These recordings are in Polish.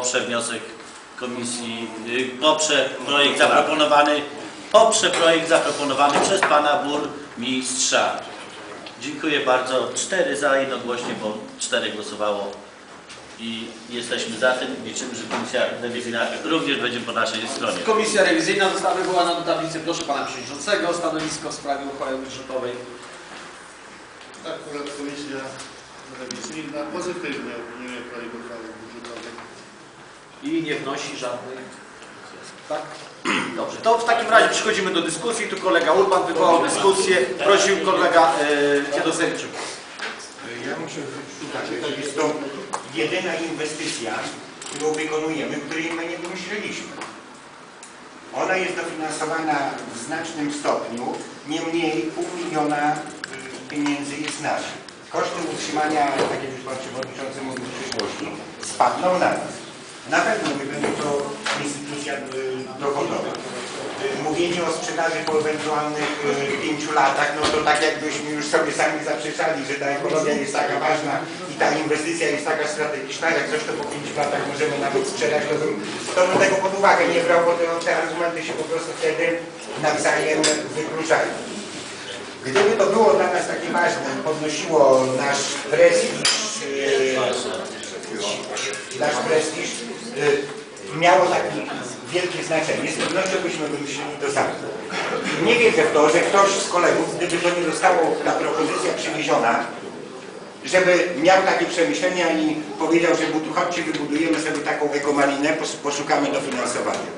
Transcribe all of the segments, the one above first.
poprze wniosek komisji, y, poprze projekt zaproponowany, poprze projekt zaproponowany przez pana burmistrza. Dziękuję bardzo. Cztery za jednogłośnie, bo cztery głosowało i jesteśmy za tym. Liczymy, że komisja rewizyjna również będzie po naszej stronie. Komisja rewizyjna została wywołana do tablicy. Proszę pana przewodniczącego o stanowisko w sprawie uchwały budżetowej. Akurat Komisja Rewizyjna pozytywnie opiniuje projekt uchwały budżetowej. I nie wnosi żadnych. Tak? Dobrze, to w takim razie przechodzimy do dyskusji. Tu kolega Urban wywołał dyskusję. Prosił kolega e. Ja muszę zapytać, jest to jedyna inwestycja, którą wykonujemy, której my nie wymyśliliśmy. Ona jest dofinansowana w znacznym stopniu, niemniej pół miliona y, pieniędzy jest naszych. Koszty utrzymania, tak jak już Pan Przewodniczący mówił w przyszłości, spadną na nas. Na pewno nie będzie to instytucja y, dochodowa. Y, Mówienie o sprzedaży po ewentualnych y, pięciu latach, no to tak jakbyśmy już sobie sami zaprzeczali, że ta ekologia jest taka ważna i ta inwestycja jest taka strategiczna, jak zresztą po pięciu latach możemy nawet sprzedać, to bym to bym tego pod uwagę nie brał, bo te, te argumenty się po prostu wtedy nawzajem wykluczają. Gdyby to było dla nas takie ważne, podnosiło nasz prestiż, nasz prestiż, yy, miało takie wielkie znaczenie, z pewnością byśmy wymyślili to samo. Nie wierzę w to, że ktoś z kolegów, gdyby to nie zostało ta propozycja przywieziona, żeby miał takie przemyślenia i powiedział, że chodźcie, wybudujemy sobie taką ekomalinę, pos- poszukamy dofinansowania.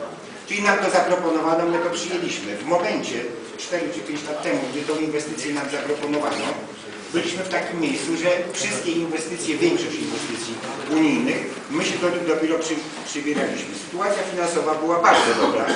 Czyli nam to zaproponowano, my to przyjęliśmy. W momencie, 4 czy 5 lat temu, gdy tą inwestycję nam zaproponowano, byliśmy w takim miejscu, że wszystkie inwestycje, większość inwestycji unijnych, my się do nich dopiero przy, przybieraliśmy. Sytuacja finansowa była bardzo dobra.